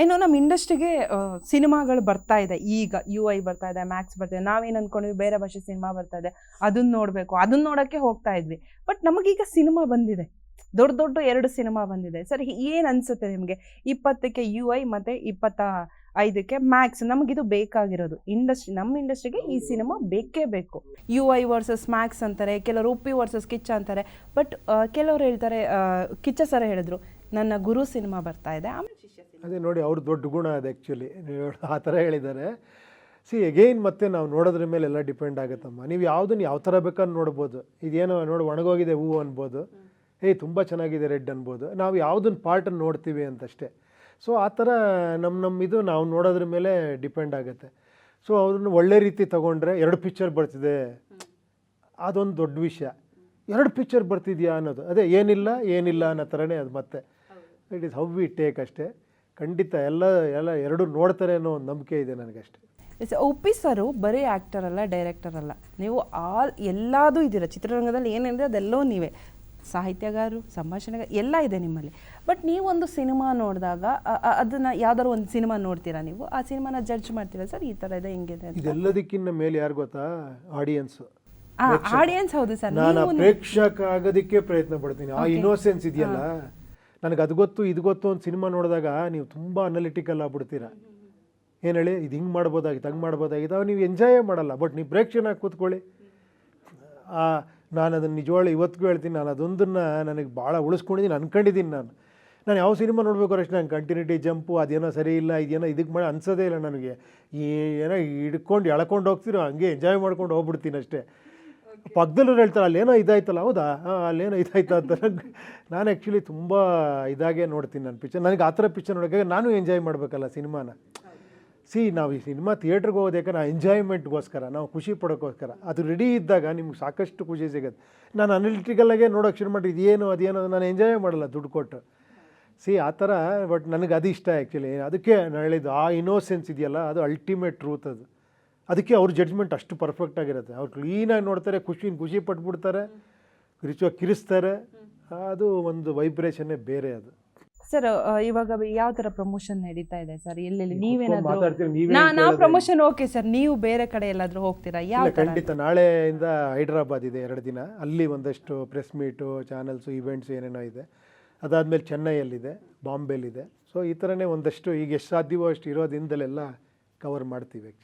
ಇನ್ನು ನಮ್ಮ ಇಂಡಸ್ಟ್ರಿಗೆ ಸಿನಿಮಾಗಳು ಬರ್ತಾ ಇದೆ. ಈಗ ಯು ಐ ಬರ್ತಾ ಇದೆ ಮ್ಯಾಕ್ಸ್ ಬರ್ತಾ ಇದೆ. ನಾವೇನು ಅನ್ಕೊಂಡ್ವಿ? ಬೇರೆ ಭಾಷೆ ಸಿನಿಮಾ ಬರ್ತಾ ಇದೆ. ಅದನ್ನ ನೋಡಬೇಕು. ಅದನ್ನ ನೋಡೋಕ್ಕೆ ಹೋಗ್ತಾ ಇದ್ವಿ. ಬಟ್ ನಮಗೀಗ ಸಿನಿಮಾ ಬಂದಿದೆ. ದೊಡ್ಡ ದೊಡ್ಡ ಎರಡು ಸಿನಿಮಾ ಬಂದಿದೆ. ಸರ್, ಏನು ಅನ್ಸುತ್ತೆ ನಿಮಗೆ? ಇಪ್ಪತ್ತಕ್ಕೆ ಯು ಐ ಮತ್ತು ಇಪ್ಪತ್ತ ಐದಕ್ಕೆ ಮ್ಯಾಕ್ಸ್ ನಮಗಿದು ಬೇಕಾಗಿರೋದು. ಇಂಡಸ್ಟ್ರಿ ನಮ್ಮ ಇಂಡಸ್ಟ್ರಿಗೆ ಈ ಸಿನಿಮಾ ಬೇಕೇ ಬೇಕು. ಯು ಐ ವರ್ಸಸ್ ಮ್ಯಾಕ್ಸ್ ಅಂತಾರೆ ಕೆಲವರು ಉಪ್ಪಿ ವರ್ಸಸ್ ಕಿಚ್ಚ ಅಂತಾರೆ ಬಟ್ ಕೆಲವರು ಹೇಳ್ತಾರೆ ಕಿಚ್ಚ ಸರ ಹೇಳಿದ್ರು ನನ್ನ ಗುರು ಸಿನಿಮಾ ಬರ್ತಾ ಇದೆ ಆಮೇಲೆ ಶಿಷ್ಯ ಸಿನಿಮಾ ಅದೇ ನೋಡಿ ಅವ್ರ ದೊಡ್ಡ ಗುಣ ಅದು ಆ್ಯಕ್ಚುಲಿ ನೀವು ಆ ಥರ ಹೇಳಿದ್ದಾರೆ. ಸಿ ಎಗೈನ್ ಮತ್ತೆ ನಾವು ನೋಡೋದ್ರ ಮೇಲೆ ಎಲ್ಲ ಡಿಪೆಂಡ್ ಆಗುತ್ತಮ್ಮ. ನೀವು ಯಾವುದನ್ನು ಯಾವ ಥರ ಬೇಕಾದ್ರೂ ನೋಡ್ಬೋದು. ಇದೇನೋ ನೋಡಿ ಒಣಗೋಗಿದೆ ಹೂವು ಅನ್ಬೋದು. ಏಯ್ ತುಂಬ ಚೆನ್ನಾಗಿದೆ ರೆಡ್ ಅನ್ಬೋದು. ನಾವು ಯಾವುದನ್ನು ಪಾರ್ಟನ್ನು ನೋಡ್ತೀವಿ ಅಂತಷ್ಟೇ. ಸೊ ಆ ಥರ ನಮ್ಮ ನಮ್ಮ ಇದು ನಾವು ನೋಡೋದ್ರ ಮೇಲೆ ಡಿಪೆಂಡ್ ಆಗುತ್ತೆ. ಸೊ ಅವ್ರನ್ನ ಒಳ್ಳೆ ರೀತಿ ತೊಗೊಂಡ್ರೆ ಎರಡು ಪಿಕ್ಚರ್ ಬರ್ತಿದೆ. ಅದೊಂದು ದೊಡ್ಡ ವಿಷಯ. ಎರಡು ಪಿಕ್ಚರ್ ಬರ್ತಿದ್ಯಾ ಅನ್ನೋದು. ಅದೇ ಏನಿಲ್ಲ ಏನಿಲ್ಲ ಅನ್ನೋ ಥರನೇ ಅದು ಮತ್ತೆ. It is how we take ಅಷ್ಟೇ. ಖಂಡಿತ ಎಲ್ಲ ಎಲ್ಲ ಎರಡು ನೋಡ್ತಾರೆ ಅನ್ನೋ ಒಂದು ನಂಬಿಕೆ ಇದೆ ನನಗಷ್ಟೇ. ಇಟ್ಸ್ ಉಪ್ಪಿ ಸರು ಬರೀ ಆ್ಯಕ್ಟರ್ ಅಲ್ಲ ಡೈರೆಕ್ಟರ್ ಅಲ್ಲ. ನೀವು ಆಲ್ ಎಲ್ಲದೂ ಇದ್ದೀರ ಚಿತ್ರರಂಗದಲ್ಲಿ ಏನಿದೆ ಅದೆಲ್ಲವೂ ನೀವೇ. ಸಾಹಿತ್ಯಗಾರರು ಸಂಭಾಷಣೆಗಾರ ಎಲ್ಲ ಇದೆ ನಿಮ್ಮಲ್ಲಿ. ಬಟ್ ನೀವೊಂದು ಸಿನಿಮಾ ನೋಡಿದಾಗ ಅದನ್ನು ಯಾವ್ದಾದ್ರು ಒಂದು ಸಿನಿಮಾ ನೋಡ್ತೀರಾ ನೀವು? ಆ ಸಿನಿಮಾನ ಜಡ್ಜ್ ಮಾಡ್ತೀರಾ ಸರ್? ಈ ಥರ ಇದೆ ಹಿಂಗಿದೆ ಅಂತ? ಇದೆಲ್ಲದಕ್ಕಿಂತ ಮೇಲೆ ಯಾರು ಗೊತ್ತಾ? ಆಡಿಯನ್ಸು ಆಡಿಯನ್ಸ್ ಹೌದು ಸರ್. ನಾನು ಪ್ರೇಕ್ಷಕ ಆಗೋದಕ್ಕೆ ಪ್ರಯತ್ನ ಪಡ್ತೀನಿ. ಆ ಇನ್ನೋಸೆನ್ಸ್ ಇದೆಯಲ್ಲ? ನನಗೆ ಅದು ಗೊತ್ತು ಇದು ಗೊತ್ತು ಒಂದು ಸಿನಿಮಾ ನೋಡಿದಾಗ ನೀವು ತುಂಬ ಅನಲಿಟಿಕಲ್ ಆಗ್ಬಿಡ್ತೀರಾ. ಏನು ಹೇಳಿ? ಇದು ಹಿಂಗೆ ಮಾಡ್ಬೋದಾಗಿತ್ತು ಹಂಗೆ ಮಾಡ್ಬೋದಾಗಿತ್ತು. ಅವು ನೀವು ಎಂಜಾಯೇ ಮಾಡಲ್ಲ. ಬಟ್ ನೀವು ಪ್ರೇಕ್ಷಕನಾಗಿ ಕೂತ್ಕೊಳ್ಳಿ. ಆ, ನಾನು ಅದನ್ನು ನಿಜವಾಗ್ಲೂ ಇವತ್ತಿಗೂ ಹೇಳ್ತೀನಿ. ನಾನು ಅದೊಂದನ್ನು ನನಗೆ ಭಾಳ ಉಳಿಸ್ಕೊಂಡಿದ್ದೀನಿ, ಅನ್ಕೊಂಡಿದ್ದೀನಿ ನಾನು. ನಾನು ಯಾವ ಸಿನಿಮಾ ನೋಡಬೇಕು ಅಷ್ಟು ನಂಗೆ ಕಂಟಿನ್ಯೂಟಿ ಜಂಪು ಅದೇನೋ ಸರಿ ಇಲ್ಲ, ಇದೇನೋ ಇದಕ್ಕೆ ಮಾಡಿ ಅನ್ಸೋದೇ ಇಲ್ಲ ನನಗೆ. ಏನೋ ಹಿಡ್ಕೊಂಡು ಎಳ್ಕೊಂಡು ಹೋಗ್ತಿರೋ, ಹಂಗೆ ಎಂಜಾಯ್ ಮಾಡ್ಕೊಂಡು ಹೋಗ್ಬಿಡ್ತೀನಿ ಅಷ್ಟೇ. ಪಕ್ಕದಲ್ಲೂ ಹೇಳ್ತಾರೆ, ಅಲ್ಲೇನೋ ಇದಾಯ್ತಲ್ಲ? ಹೌದಾ? ಹಾಂ, ಅಲ್ಲೇನೋ ಇದಾಯ್ತಾ ಅಂತ ನಂಗೆ ನಾನು ಆ್ಯಕ್ಚುಲಿ ತುಂಬ ಇದಾಗೆ ನೋಡ್ತೀನಿ ನನ್ನ ಪಿಕ್ಚರ್ ನನಗೆ ಆ ಥರ ಪಿಕ್ಚರ್ ನೋಡೋಕೆ ನಾನು ಎಂಜಾಯ್ ಮಾಡಬೇಕಲ್ಲ ಸಿನಿಮಾನ. ಸಿ ನಾವು ಈ ಸಿನಿಮಾ ಥಿಯೇಟ್ರಿಗೆ ಹೋಗೋದಕ್ಕೆ ಯಾಕಂದ್ರೆ ಎಂಜಾಯ್ಮೆಂಟ್ಗೋಸ್ಕರ ನಾವು ಖುಷಿ ಪಡೋಕ್ಕೋಸ್ಕರ ಅದು ರೆಡಿ ಇದ್ದಾಗ ನಿಮ್ಗೆ ಸಾಕಷ್ಟು ಖುಷಿ ಸಿಗುತ್ತೆ. ನಾನು ಅನಲಿಟಿಕಲಾಗೆ ನೋಡೋಕೆ ಶುರು ಮಾಡಿ ಇದೇನು ಅದೇನು ನಾನು ಎಂಜಾಯ್ ಮಾಡಲ್ಲ ದುಡ್ಡು ಕೊಟ್ಟು. ಸಿ ಆ ಥರ ಬಟ್ ನನಗೆ ಅದು ಇಷ್ಟ ಆ್ಯಕ್ಚುಲಿ ಅದಕ್ಕೆ ನಾನು ಹೇಳಿದ್ದು ಆ ಇನ್ನೋಸೆನ್ಸ್ ಇದೆಯಲ್ಲ ಅದು ಅಲ್ಟಿಮೇಟ್ ಟ್ರೂತ್ ಅದು. ಅದಕ್ಕೆ ಅವ್ರ ಜಡ್ಜ್ಮೆಂಟ್ ಅಷ್ಟು ಪರ್ಫೆಕ್ಟ್ ಆಗಿರುತ್ತೆ. ಅವ್ರು ಕ್ಲೀನಾಗಿ ನೋಡ್ತಾರೆ ಖುಷಿನ ಖುಷಿ ಪಟ್ಬಿಡ್ತಾರೆ ಕಿರಿಚುವಾಗಿ ಕಿರಿಸ್ತಾರೆ. ಅದು ಒಂದು ವೈಬ್ರೇಷನ್ನೇ ಬೇರೆ ಅದು. ಸರ್ ಇವಾಗ ಯಾವ ತರ ಪ್ರಮೋಷನ್ ನಡೀತಾ ಇದೆ ಸರ್? ಎಲ್ಲೆಲ್ಲಿ ನೀವೇನಾದರೂ ನಾ ಪ್ರಮೋಷನ್ ಓಕೆ ಸರ್. ನೀವು ಬೇರೆ ಕಡೆ ಎಲ್ಲಾದ್ರೂ ಹೋಗ್ತೀರಾ? ಯಾವ ಖಂಡಿತ. ನಾಳೆಯಿಂದ ಹೈದರಾಬಾದ್ ಇದೆ ಎರಡು ದಿನ. ಅಲ್ಲಿ ಒಂದಷ್ಟು ಪ್ರೆಸ್ ಮೀಟು ಚಾನೆಲ್ಸ್ ಇವೆಂಟ್ಸ್ ಏನೇನೋ ಇದೆ. ಅದಾದಮೇಲೆ ಚೆನ್ನೈಯಲ್ಲಿದೆ ಬಾಂಬೆಲಿದೆ ಸೊ ಈ ಥರನೇ ಒಂದಷ್ಟು ಈಗ ಎಷ್ಟು ಸಾಧ್ಯವೋ ಅಷ್ಟು ಇರೋ ದಿನದಲ್ಲೆಲ್ಲ ಕವರ್ ಮಾಡ್ತೀವಿ